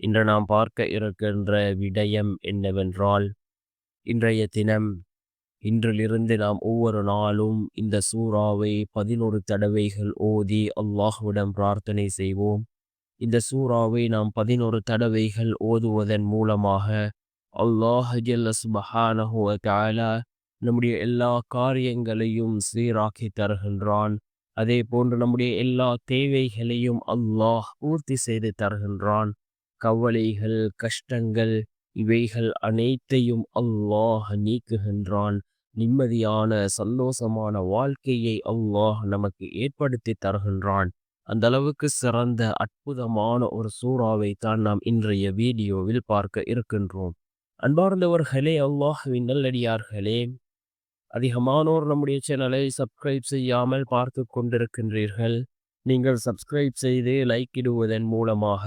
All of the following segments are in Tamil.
இன்று நாம் பார்க்க இருக்கின்ற விடயம் என்னவென்றால் இன்றைய தினம் இன்றிலிருந்து நாம் ஒவ்வொரு நாளும் இந்த சூறாவை பதினொரு தடவைகள் ஓதி அல்லாஹுவிடம் பிரார்த்தனை செய்வோம். இந்த சூறாவை நாம் பதினொரு தடவைகள் ஓதுவதன் மூலமாக அல்லாஹ் சுபஹானஹுவ நம்முடைய எல்லா காரியங்களையும் சீராக்கி தருகின்றான். அதே போன்று நம்முடைய எல்லா தேவைகளையும் அல்லாஹ் பூர்த்தி செய்து தருகின்றான். கவலைகள் கஷ்டங்கள் இவைகள் அனைத்தையும் அல்லாஹ் நீக்குகின்றான். நிம்மதியான சந்தோஷமான வாழ்க்கையை அல்லாஹ் நமக்கு ஏற்படுத்தி தருகின்றான். அந்த அளவுக்கு சிறந்த அற்புதமான ஒரு சூறாவை தான் நாம் இன்றைய வீடியோவில் பார்க்க இருக்கின்றோம். அன்பார்ந்தவர்களே அல்லாஹுவின் நல்லடியார்களே அதிகமானோர் நம்முடைய சேனலை சப்ஸ்கிரைப் செய்யாமல் பார்த்து கொண்டிருக்கின்றீர்கள். நீங்கள் சப்ஸ்கிரைப் செய்து லைக் இடுவதன் மூலமாக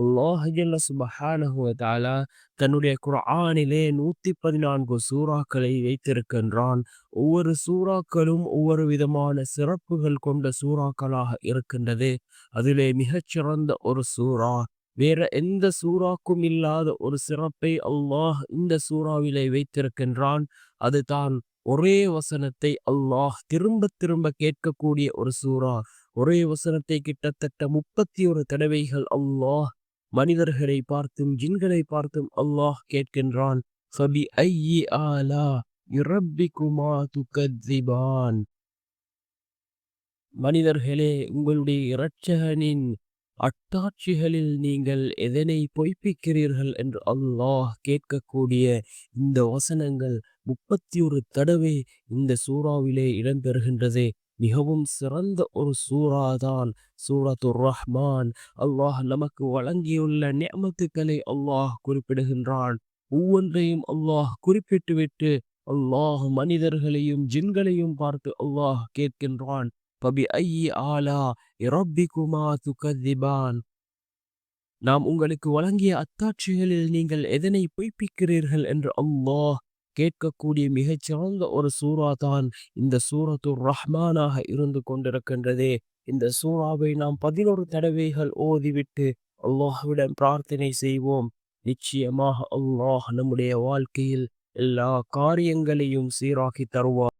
அல்லாஹ் சுபஹானஹு தாலா தன்னுடைய குரானிலே நூத்தி பதினான்கு சூறாக்களை வைத்திருக்கின்றான். ஒவ்வொரு சூறாக்களும் ஒவ்வொரு விதமான சிறப்புகள் கொண்ட சூறாக்களாக இருக்கின்றது. அதிலே மிகச்சிறந்த ஒரு சூறா. வேற எந்த சூறாக்கும் இல்லாத ஒரு சிறப்பை அல்லாஹ் இந்த சூறாவிலே வைத்திருக்கின்றான். அதுதான் ஒரே வசனத்தை அல்லாஹ் திரும்ப திரும்ப கேட்கக்கூடிய ஒரு சூறா. ஒரே வசனத்தை கிட்டத்தட்ட முப்பத்தி ஒரு தடவைகள் அல்லாஹ் மனிதர்களை பார்த்தும் ஜின்களை பார்த்தும் அல்லாஹ் கேட்கின்றான் மனிதர்களே உங்களுடைய இரட்சகனின் அட்டாட்சிகளில் நீங்கள் எதனை பொய்ப்பிக்கிறீர்கள் என்று அல்லாஹ் கேட்கக்கூடிய இந்த வசனங்கள் முப்பத்தி ஒரு தடவை இந்த சூறாவிலே இடம்பெறுகின்றது. மிகவும் சிறந்த ஒரு சூறாதான் சூரத்து ரஹ்மான். அல்லாஹ் நமக்கு வழங்கியுள்ள நியமத்துக்களை அல்லாஹ் குறிப்பிடுகின்றான். ஒவ்வொன்றையும் அல்லாஹ் குறிப்பிட்டுவிட்டு அல்லாஹ் மனிதர்களையும் ஜின்களையும் பார்த்து அல்லாஹ் கேட்கின்றான். பபி ஐயி ஆலா இரப்பிக்குமா துகதிபான் நாம் உங்களுக்கு வழங்கிய அத்தாட்சிகளில் நீங்கள் எதனை பொய்ப்பிக்கிறீர்கள்? என்று அல்லாஹ் கேட்கக்கூடிய மிகச்சிறந்த ஒரு சூறா தான் இந்த சூரத்து ரஹ்மானாக இருந்து கொண்டிருக்கின்றதே. இந்த சூறாவை நாம் பதினோரு தடவைகள் ஓதிவிட்டு அல்லாஹ்விடம் பிரார்த்தனை செய்வோம். நிச்சயமாக அல்லாஹ் நம்முடைய வாழ்க்கையில் எல்லா காரியங்களையும் சீராக்கி தருவார்